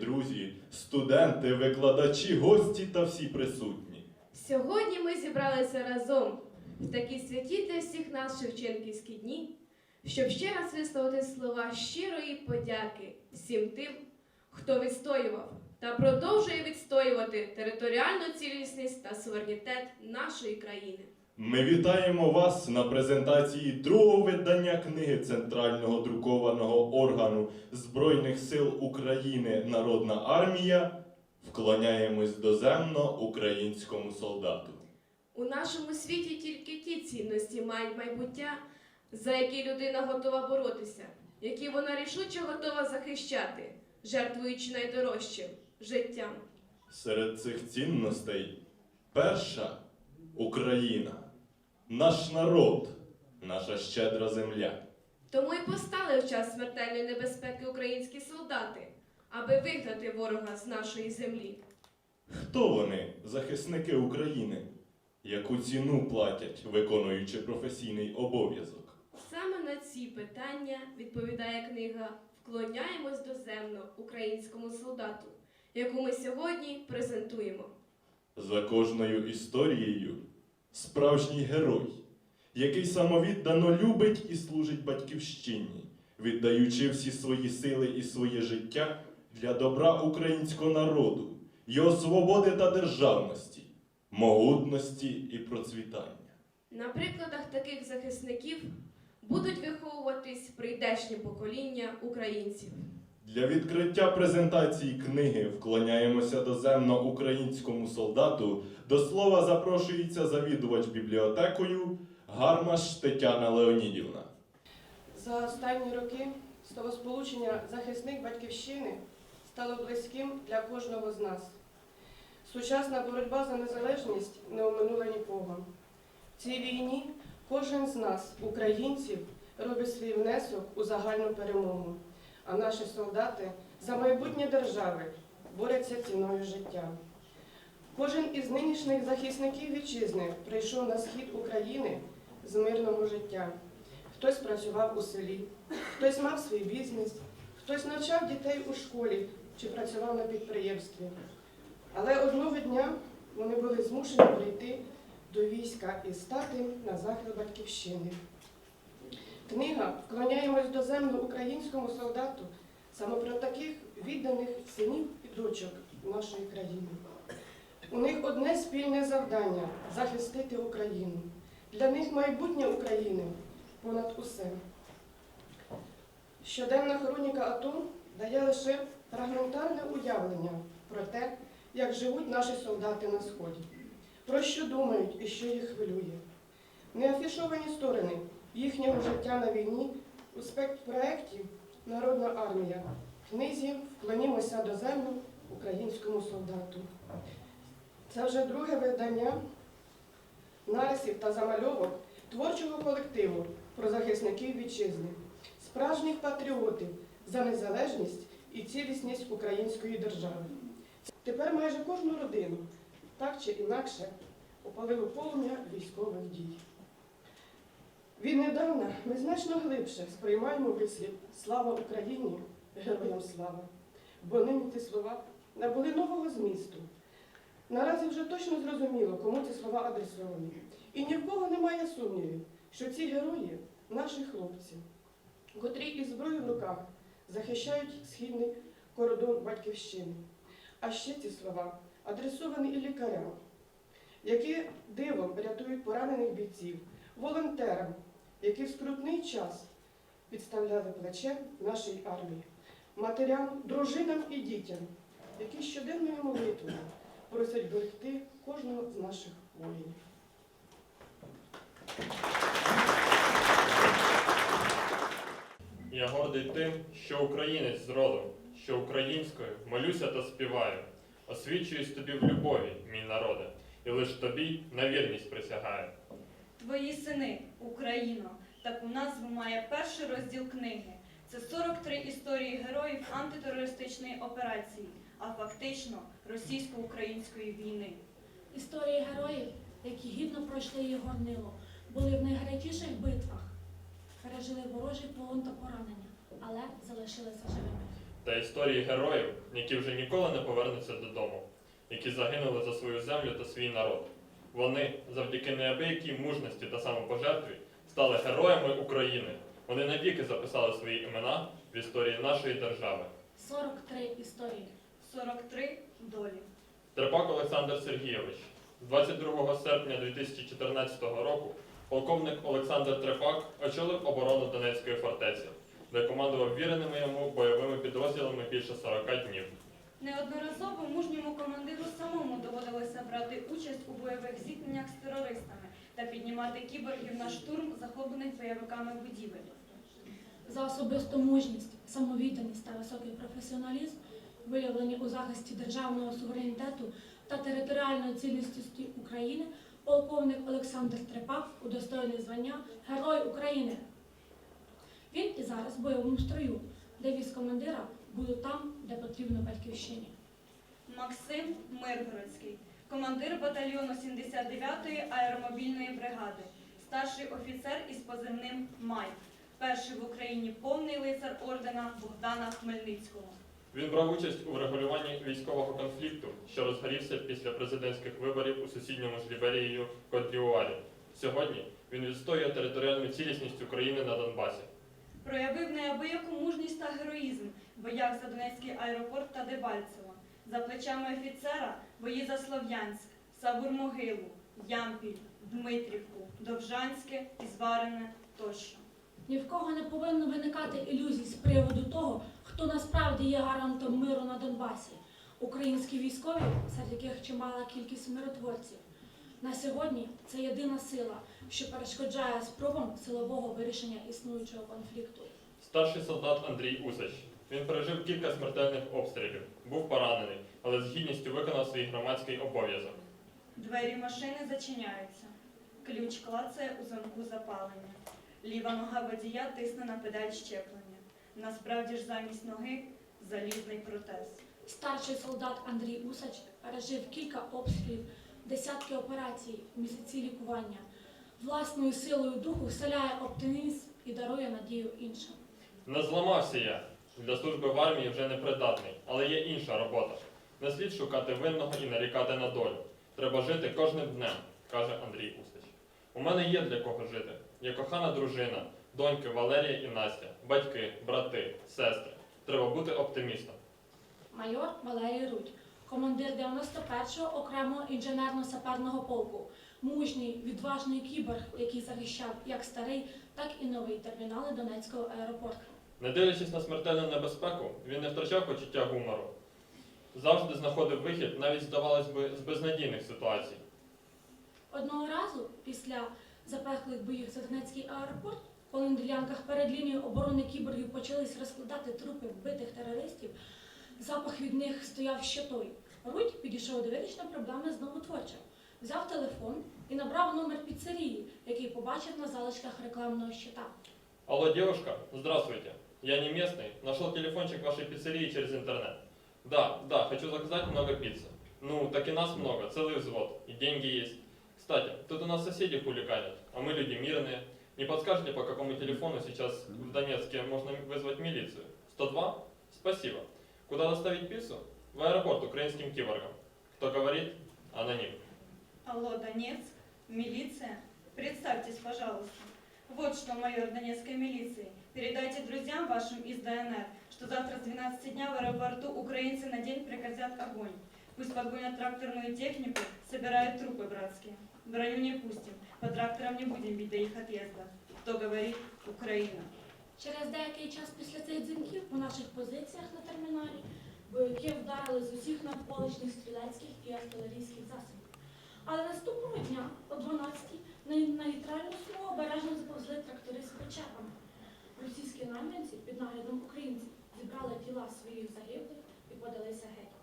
Друзі, студенти, викладачі, гості та всі присутні. Сьогодні ми зібралися разом в такі святі для всіх нас Шевченківські дні, щоб ще раз висловити слова щирої подяки всім тим, хто відстоював та продовжує відстоювати територіальну цілісність та суверенітет нашої країни. Ми вітаємо вас на презентації другого видання книги Центрального друкованого органу Збройних сил України Народна армія. Вклоняємось доземно українському солдату. У нашому світі тільки ті цінності мають майбуття, за які людина готова боротися, які вона рішуче готова захищати, жертвуючи найдорожчим життям. Серед цих цінностей перша Україна, наш народ, наша щедра земля. Тому й постали в час смертельної небезпеки українські солдати, аби вигнати ворога з нашої землі. Хто вони, захисники України? Яку ціну платять, виконуючи професійний обов'язок? Саме на ці питання відповідає книга Вклоняємось доземно українському солдату, яку ми сьогодні презентуємо. За кожною історією справжній герой, який самовіддано любить і служить батьківщині, віддаючи всі свої сили і своє життя для добра українського народу, його свободи та державності, могутності і процвітання. На прикладах таких захисників будуть виховуватись прийдешні покоління українців. Для відкриття презентації книги вклоняємося доземно українському солдату. До слова запрошується завідувач бібліотекою Гармаш Тетяна Леонідівна. За останні роки словосполучення захисник батьківщини стало близьким для кожного з нас. Сучасна боротьба за незалежність не оминула нікого. В цій війні кожен з нас, українців, робить свій внесок у загальну перемогу, а наші солдати за майбутнє держави борються ціною життя. Кожен із нинішніх захисників вітчизни прийшов на схід України з мирного життя. Хтось працював у селі, хтось мав свій бізнес, хтось навчав дітей у школі чи працював на підприємстві. Але одного дня вони були змушені прийти до війська і стати на захист батьківщини. Книга Вклоняємось до землю українському солдату саме про таких відданих синів і дочок нашої країни. У них одне спільне завдання захистити Україну. Для них майбутнє України понад усе. Щоденна хроніка АТО дає лише фрагментарне уявлення про те, як живуть наші солдати на Сході, про що думають і що їх хвилює. Неафішовані сторони їхнього життя на війні у спектпроекті Народна армія, в книзі Вклонімося до землі українському солдату. Це вже друге видання нарисів та замальовок творчого колективу про захисників вітчизни, справжніх патріотів за незалежність і цілісність української держави. Тепер майже кожну родину, так чи інакше, опалило полум'я військових дій. Віднедавна ми значно глибше сприймаємо вислів Слава Україні! Героям слава! Бо нині ці слова набули нового змісту. Наразі вже точно зрозуміло, кому ці слова адресовані. І ні в кого немає сумнівів, що ці герої наші хлопці, котрі із зброєю в руках захищають східний кордон батьківщини. А ще ці слова адресовані і лікарям, які дивом рятують поранених бійців, волонтерам, які в скрутний час підставляли плече нашій армії, матерям, дружинам і дітям, які щоденною молитвою просять берегти кожного з наших воїнів. Я гордий тим, що українець з роду, що українською молюся та співаю. Освічуюсь тобі в любові, мій народе, і лиш тобі на вірність присягаю. Твої сини, Україно, таку назву має перший розділ книги. Це 43 історії героїв антитерористичної операції, а фактично російсько-української війни. Історії героїв, які гідно пройшли її горнило, були в найгарячіших битвах, пережили ворожий полон та поранення, але залишилися живими. та історії героїв, які вже ніколи не повернуться додому, які загинули за свою землю та свій народ. Вони, завдяки неабиякій мужності та самопожертві, стали героями України. Вони навіки записали свої імена в історії нашої держави. 43 історії. 43 долі. Трепак Олександр Сергійович. 22 серпня 2014 року полковник Олександр Трепак очолив оборону Донецької фортеці, де командував віреними йому бойовими підрозділами більше 40 днів. Неодноразово мужньому командиру самому доводилося брати участь у бойових зіткненнях з терористами та піднімати кіборгів на штурм захоплених бойовиками будівель. За особисту мужність, самовідданість та високий професіоналізм, виявлені у захисті державного суверенітету та територіальної цілісності України, полковник Олександр Трепак удостоєний звання Герой України. Він і зараз в бойовому строю, де віз командира буде там, де потрібно батьківщині. Максим Миргородський, командир батальйону 79-ї аеромобільної бригади, старший офіцер із позивним Майк, перший в Україні повний лицар ордена Богдана Хмельницького. Він брав участь у врегулюванні військового конфлікту, що розгорівся після президентських виборів у сусідньому ж Ліберією Кот-д'Івуарі. Сьогодні він відстоює територіальну цілісність України на Донбасі. Проявив неабияку мужність та героїзм в боях за Донецький аеропорт та Дебальцево. За плечами офіцера бої за Слов'янськ, Савур-Могилу, Ямпіль, Дмитрівку, Довжанське, Ізварене тощо. Ні в кого не повинно виникати ілюзій з приводу того, хто насправді є гарантом миру на Донбасі. Українські військові, серед яких чимала кількість миротворців. На сьогодні це єдина сила, що перешкоджає спробам силового вирішення існуючого конфлікту. Старший солдат Андрій Усач. Він пережив кілька смертельних обстрілів, був поранений, але з гідністю виконав свій громадський обов'язок. Двері машини зачиняються. Ключ клацає у замку запалення. Ліва нога водія тисне на педаль щеплення. Насправді ж замість ноги залізний протез. Старший солдат Андрій Усач пережив кілька обстрілів, десятки операцій, місяці лікування. Власною силою духу вселяє оптимізм і дарує надію іншим. Не зламався я. Для служби в армії вже не придатний, але є інша робота. Не слід шукати винного і нарікати на долю. Треба жити кожним днем, каже Андрій Усач. У мене є для кого жити. Є кохана дружина, доньки Валерія і Настя, батьки, брати, сестри. Треба бути оптимістом. Майор Валерій Рудь, командир 91-го окремого інженерно-саперного полку, мужній, відважний кіборг, який захищав як старий, так і новий термінали Донецького аеропорту. Не дивлячись на смертельну небезпеку, він не втрачав почуття гумору. Завжди знаходив вихід, навіть здавалось би, з безнадійних ситуацій. Одного разу, після запеклих боїв за Донецький аеропорт, коли на ділянках перед лінією оборони кіборгів почались розкладати трупи вбитих терористів, запах від них стояв ще той. Рудь підійшов до вирішення проблеми знову творчо. Взяв телефон і набрав номер піцерії, який побачив на залишках рекламного щита. Алло, девушка, здравствуйте. Я не местный, нашел телефончик вашей пиццерии через интернет. Да, да, хочу заказать много пиццы. Ну, так и нас много, целый взвод, и деньги есть. Кстати, тут у нас соседи хулиганят, а мы люди мирные. Не подскажете, по какому телефону сейчас в Донецке можно вызвать милицию? 102? Спасибо. Куда доставить пиццу? В аэропорт украинским киборгам. Кто говорит? Аноним. Алло, Донецк, милиция? Представьтесь, пожалуйста. Вот что, майор Донецкой милиции. Передайте друзьям вашим из ДНР, что завтра с 12 дня в аэропорту украинцы на день прекратят огонь. Пусть подгонят тракторную технику, собирают трупы братские. Броню не пустим, по тракторам не будем бить до их отъезда. Кто говорит? Украина. Через деякий час після цих дзвінків у наших позиціях на терміналі бойовики вдарили з усіх навколишніх стрілецьких і артилерійських засобів. Але наступного дня, о 12-й, на, нейтральну смугу обережно заповзли трактори з причепами. Російські найманці під наглядом українців зібрали тіла своїх загиблих і подалися геть.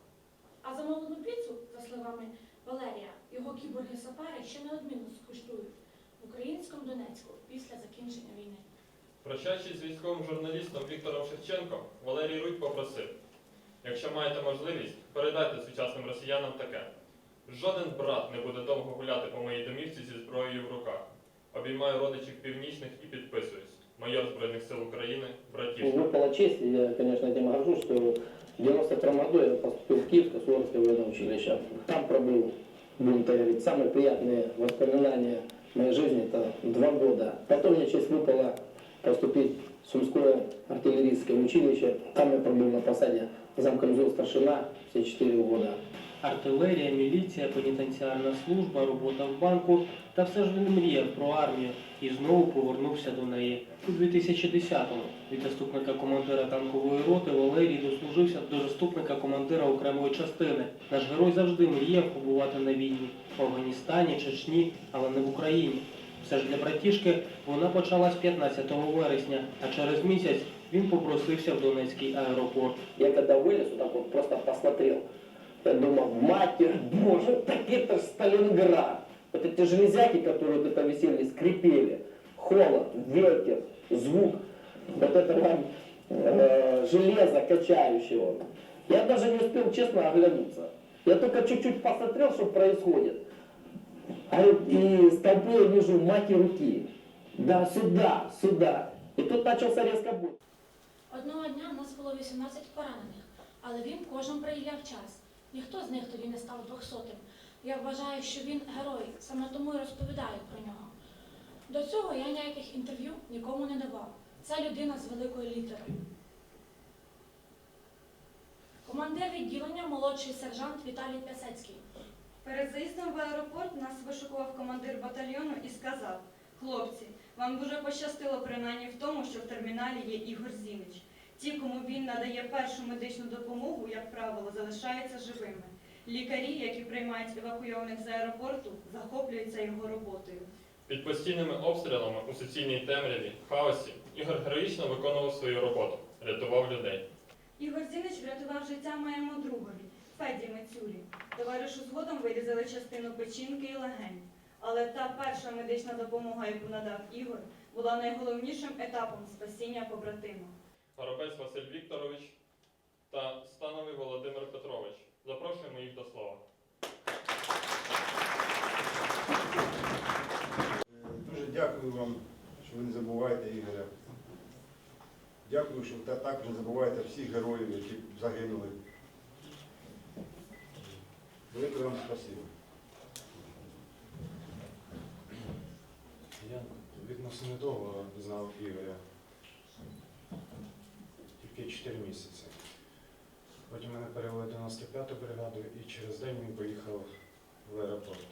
А замовлену піцу, за словами Валерія, його кіборги-сапери ще неодмінно скуштують в українському Донецьку після закінчення війни. Прощаючись з військовим журналістом Віктором Шевченком, Валерій Рудь попросив: якщо маєте можливість, передайте сучасним росіянам таке. Жоден брат не буде довго гуляти по моїй домівці зі зброєю в руках. Обіймаю родичів північних і підписуюсь. майор Збройних сил України, Ну, братішка. Выпала честь, и я, конечно, этим горжусь, что в 92 году я поступил в Киевское Суворовское военное училище. Там пробыл, будем так говорить, самые приятные воспоминания моей жизни, это два года. Потом мне честь выпала поступить в Сумское артиллерийское училище. Там я пробыл на посаде замкомзел старшина все четыре года. Артилерія, міліція, пенітенціарна служба, робота в банку та все ж він мріяв про армію і знову повернувся до неї. У 2010-му від заступника командира танкової роти Валерій дослужився до заступника командира окремої частини. Наш герой завжди мріяв побувати на війні в Афганістані, Чечні, але не в Україні. Все ж для братішки вона почалась 15 вересня, а через місяць він попросився в Донецький аеропорт. Я когда вылез, вот так вот просто посмотрел, я думал, матерь боже, так это ж Сталинград. Вот эти железяки, которые вот это висели, скрипели, холод, ветер, звук вот этого э, железа качающего. Я даже не успел честно оглянуться. Я только чуть-чуть посмотрел, что происходит. А и с толпы я вижу мать руки. Да, сюда, сюда. И тут начался резко бой. Одного дня нас було 18 поранених, але він кожен проявляв час. Ніхто з них тоді не став двохсотим. Я вважаю, що він герой, саме тому і розповідаю про нього. До цього я ніяких інтерв'ю нікому не давав. Це людина з великої літери. Командир відділення молодший сержант Віталій Пясецький. Перед заїздом в аеропорт нас вишукував командир батальйону і сказав: хлопці, вам дуже пощастило принаймні в тому, що в терміналі є Ігор Зінич. Ті, кому він надає першу медичну допомогу, як правило, залишаються живими. Лікарі, які приймають евакуйованих з аеропорту, захоплюються його роботою. Під постійними обстрілами у суцільній темряві, хаосі, Ігор героїчно виконував свою роботу, рятував людей. Ігор Зінич врятував життя моєму другові, Феді Мицюрі. Товаришу згодом вирізали частину печінки і легень. Але та перша медична допомога, яку надав Ігор, була найголовнішим етапом спасіння побратима. Горобець Василь Вікторович та Становий Володимир Петрович. Запрошуємо їх до слова. Дуже дякую вам, що ви не забуваєте Ігоря. Дякую, що та- також не забуваєте всіх героїв, які загинули. Велике вам спасибо. Я відносно недовго знав Ігоря. Тільки 4 місяці. Потім мене перевели в 95-ту бригаду і через день він поїхав в аеропорт.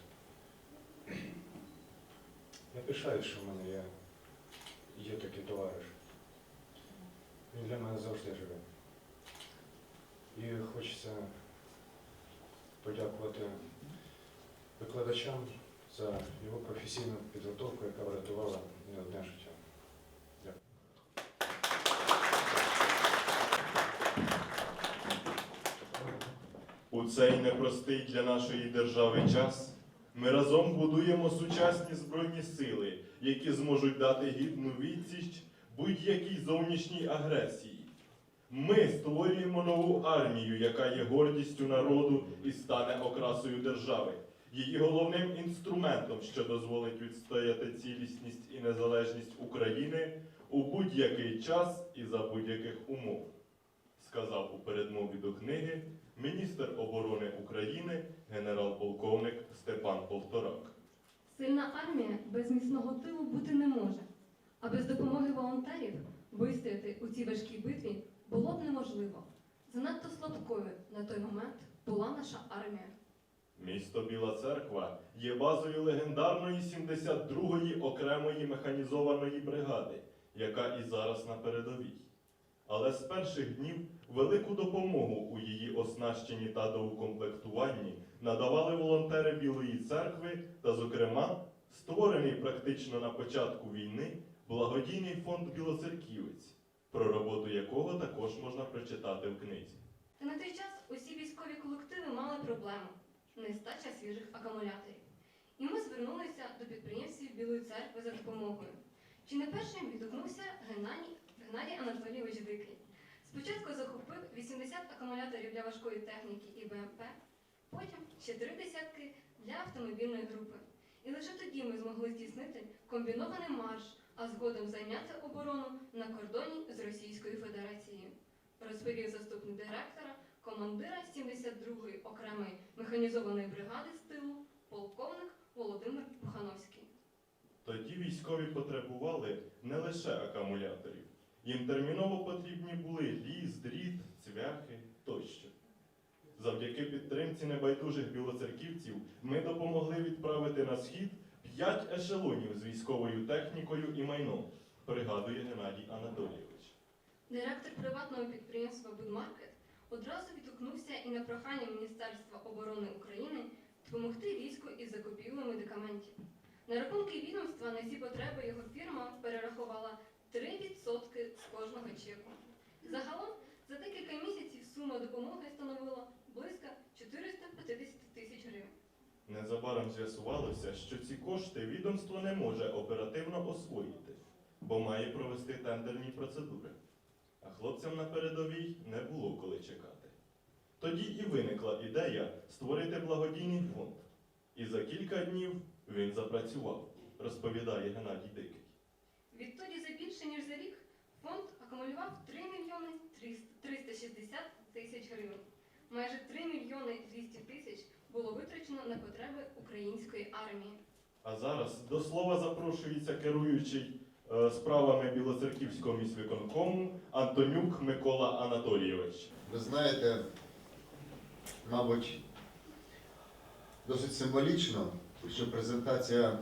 Я пишаюсь, що в мене є, є такий товариш. Він для мене завжди живе. І хочеться подякувати викладачам за його професійну підготовку, яка врятувала не одне життя. У цей непростий для нашої держави час ми разом будуємо сучасні збройні сили, які зможуть дати гідну відсіч будь-якій зовнішній агресії. Ми створюємо нову армію, яка є гордістю народу і стане окрасою держави, її головним інструментом, що дозволить відстояти цілісність і незалежність України у будь-який час і за будь-яких умов, сказав у передмові до книги міністр оборони України генерал-полковник Степан Полторак. Сильна армія без міцного тилу бути не може, а без допомоги волонтерів вистояти у цій важкій битві було б неможливо. Занадто слабкою на той момент була наша армія. Місто Біла Церква є базою легендарної 72-ї окремої механізованої бригади, яка і зараз на передовій. Але з перших днів велику допомогу у її оснащенні та доукомплектуванні надавали волонтери Білої церкви та, зокрема, створений практично на початку війни благодійний фонд Білоцерківець, про роботу якого також можна прочитати в книзі. Та на той час усі військові колективи мали проблему нестача свіжих акумуляторів. І ми звернулися до підприємців Білої церкви за допомогою. Чи не першим відгукнувся Геннадій, Геннадій Анатолійович Дикий. Спочатку захопив 80 акумуляторів для важкої техніки і БМП, потім ще три десятки для автомобільної групи. І лише тоді ми змогли здійснити комбінований марш а згодом зайняти оборону на кордоні з Російською Федерацією, розповів заступник директора, командира 72-ї окремої механізованої бригади з тилу, полковник Володимир Пухановський. Тоді військові потребували не лише акумуляторів. Їм терміново потрібні були ліс, дріт, цвяхи тощо. Завдяки підтримці небайдужих білоцерківців ми допомогли відправити на схід п'ять ешелонів з військовою технікою і майном, пригадує Геннадій Анатолійович. Директор приватного підприємства Будмаркет одразу відгукнувся і на прохання Міністерства оборони України допомогти війську із закупівлею медикаментів. На рахунки відомства на ці потреби його фірма перерахувала 3% з кожного чеку. Загалом за декілька місяців сума допомоги становила близько 450 тисяч гривень. Незабаром з'ясувалося, що ці кошти відомство не може оперативно освоїти, бо має провести тендерні процедури. А хлопцям на передовій не було коли чекати. Тоді і виникла ідея створити благодійний фонд. І за кілька днів він запрацював, розповідає Геннадій Дикий. Відтоді за більше ніж за рік фонд акумулював 3 мільйони 360 тисяч гривень. Майже 3 мільйони 200 тисяч було витрачено на потреби української армії. А зараз до слова запрошується керуючий е, справами Білоцерківського міськвиконкому Антонюк Микола Анатолійович. Ви знаєте, мабуть, досить символічно, що презентація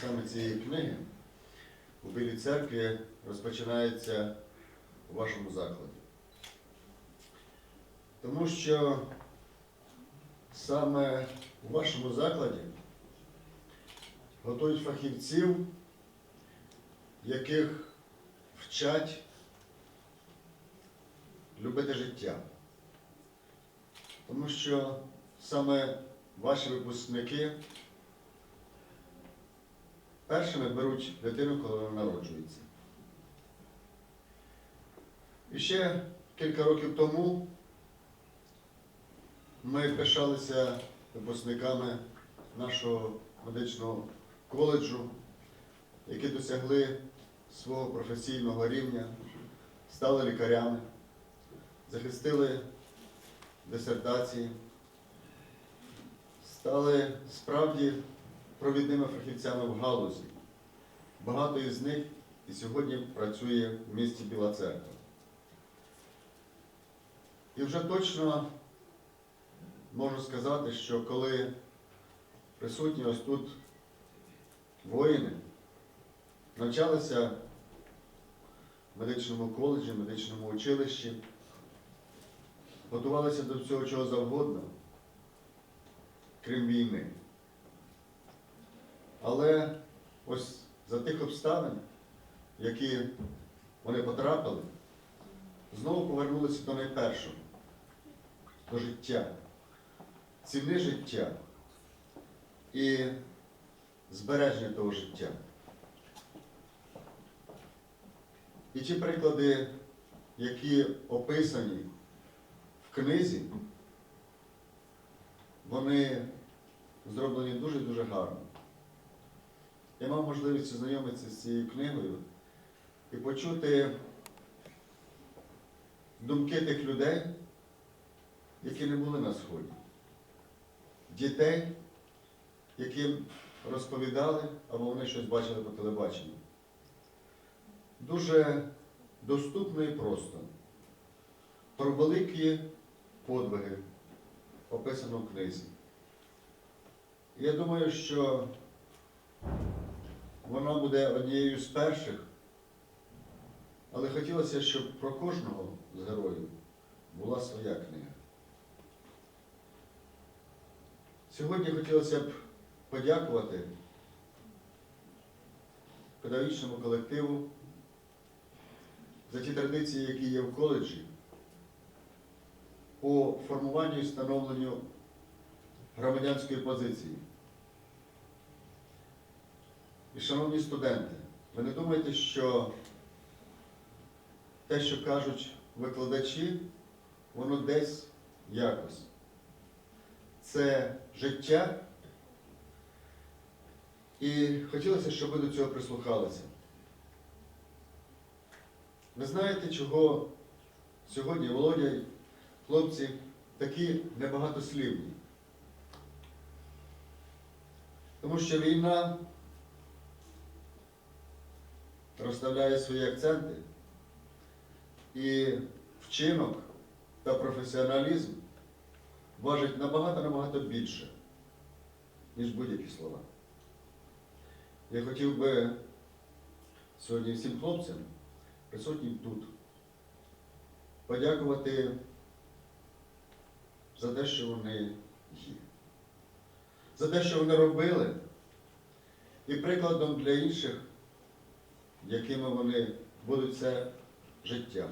саме цієї книги у Білій церкві розпочинається у вашому закладі. Тому що саме у вашому закладі готують фахівців, яких вчать любити життя. Тому що саме ваші випускники першими беруть дитину, коли вона народжується. І ще кілька років тому ми пишалися випускниками нашого медичного коледжу, які досягли свого професійного рівня, стали лікарями, захистили дисертації, стали справді провідними фахівцями в галузі. Багато із них і сьогодні працює в місті Біла Церква. І вже точно можу сказати, що коли присутні ось тут воїни навчалися в медичному коледжі, медичному училищі, готувалися до всього чого завгодно, крім війни. Але ось за тих обставин, які вони потрапили, знову повернулися до найпершого, до життя, ціни життя і збереження того життя. І ті приклади, які описані в книзі, вони зроблені дуже-дуже гарно. Я мав можливість ознайомитися з цією книгою і почути думки тих людей, які не були на Сході. Дітей, яким розповідали або вони щось бачили по телебаченню. Дуже доступно і просто. Про великі подвиги описано в книзі. Я думаю, що вона буде однією з перших, але хотілося, щоб про кожного з героїв була своя книга. Сьогодні хотілося б подякувати педагогічному колективу за ті традиції, які є в коледжі, по формуванню і становленню громадянської позиції. І, шановні студенти, ви не думайте, що те, що кажуть викладачі, воно десь якось. Це життя. І хотілося, щоб ви до цього прислухалися. Ви знаєте, чого сьогодні Володя й хлопці такі небагатослівні? Тому що війна розставляє свої акценти і вчинок та професіоналізм важить набагато-набагато більше, ніж будь-які слова. Я хотів би сьогодні всім хлопцям, присутнім тут, подякувати за те, що вони є, за те, що вони робили, і прикладом для інших, якими вони будуть все життя.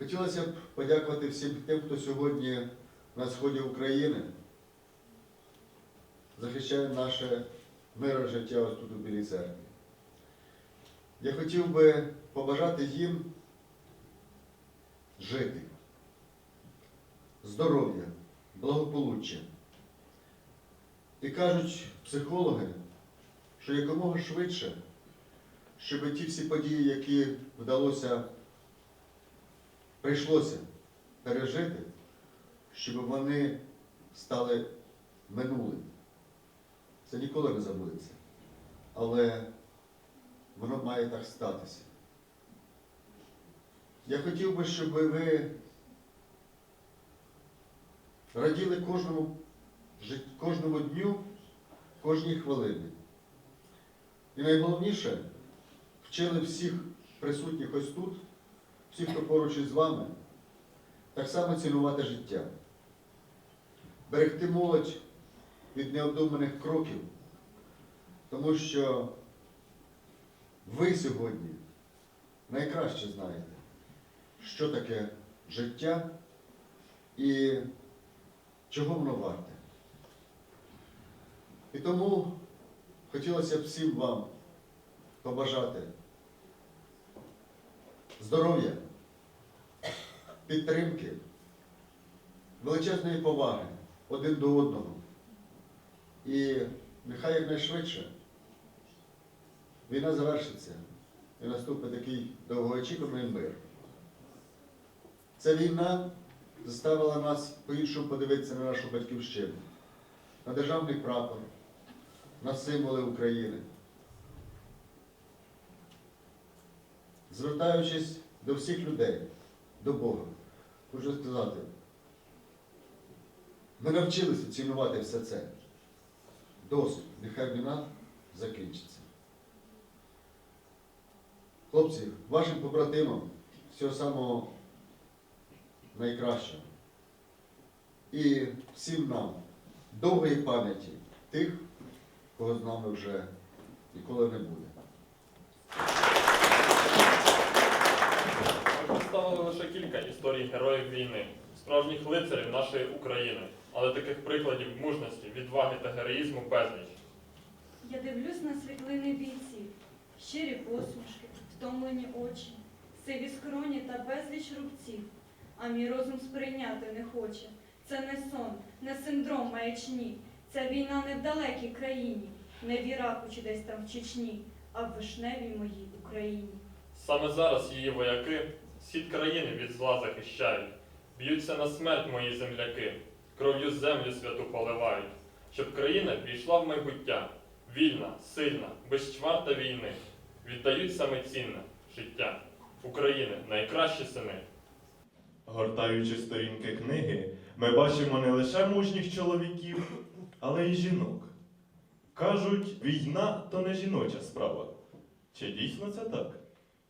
Хотілося б подякувати всім тим, хто сьогодні на сході України захищає наше мирне життя ось тут у Білій церкві. Я хотів би побажати їм жити, здоров'я, благополуччя. І кажуть психологи, що якомога швидше, щоб ті всі події, які вдалося, прийшлося пережити, щоб вони стали минулим. Це ніколи не забудеться. Але воно має так статися. Я хотів би, щоб ви раділи кожному, кожному дню, кожній хвилині. І найголовніше, вчили всіх присутніх ось тут, всіх, хто поруч із вами, так само цінувати життя, берегти молодь від необдуманих кроків, тому що ви сьогодні найкраще знаєте, що таке життя і чого воно варте. І тому хотілося б всім вам побажати здоров'я, підтримки, величезної поваги один до одного. І нехай якнайшвидше війна завершиться і наступить такий довгоочікуваний мир. Ця війна заставила нас по-іншому подивитися на нашу батьківщину, на державний прапор, на символи України. Звертаючись до всіх людей, до Бога, хочу сказати, ми навчилися цінувати все це. Досить, нехай війна закінчиться. Хлопці, вашим побратимам всього самого найкращого. І всім нам довгої пам'яті тих, кого з нами вже ніколи не буде. Ми представили лише історій героїв війни, справжніх лицарів нашої України, але таких прикладів мужності, відваги та героїзму безліч. Я дивлюсь на світлини бійців, щирі посмішки, втомлені очі, сиві скроні та безліч рубців. А мій розум сприйняти не хоче. Це не сон, не синдром маячні. Ця війна не в далекій країні, не в Іраку чи десь там в Чечні, а в вишневій моїй Україні. Саме зараз її вояки схід країни від зла захищають, б'ються на смерть мої земляки, кров'ю землю святу поливають, щоб країна війшла в майбуття, вільна, сильна, без чварта війни, віддають саме цінне життя України, найкращі сини. Гортаючи сторінки книги, ми бачимо не лише мужніх чоловіків, але й жінок. Кажуть, війна то не жіноча справа. Чи дійсно це так?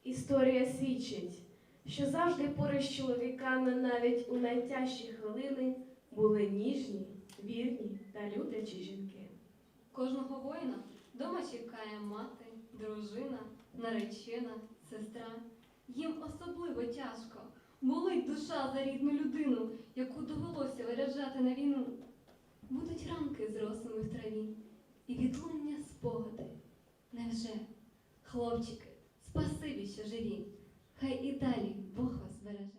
Історія свідчить, що завжди поруч з чоловіками навіть у найтяжчі хвилини були ніжні, вірні та люблячі жінки. Кожного воїна вдома чекає мати, дружина, наречена, сестра. Їм особливо тяжко. Болить душа за рідну людину, яку довелося виряджати на війну. Будуть ранки з росами в траві і відлуння спогади. Невже, хлопчики, спасибі, що живі, Хай і далі Бог вас береже.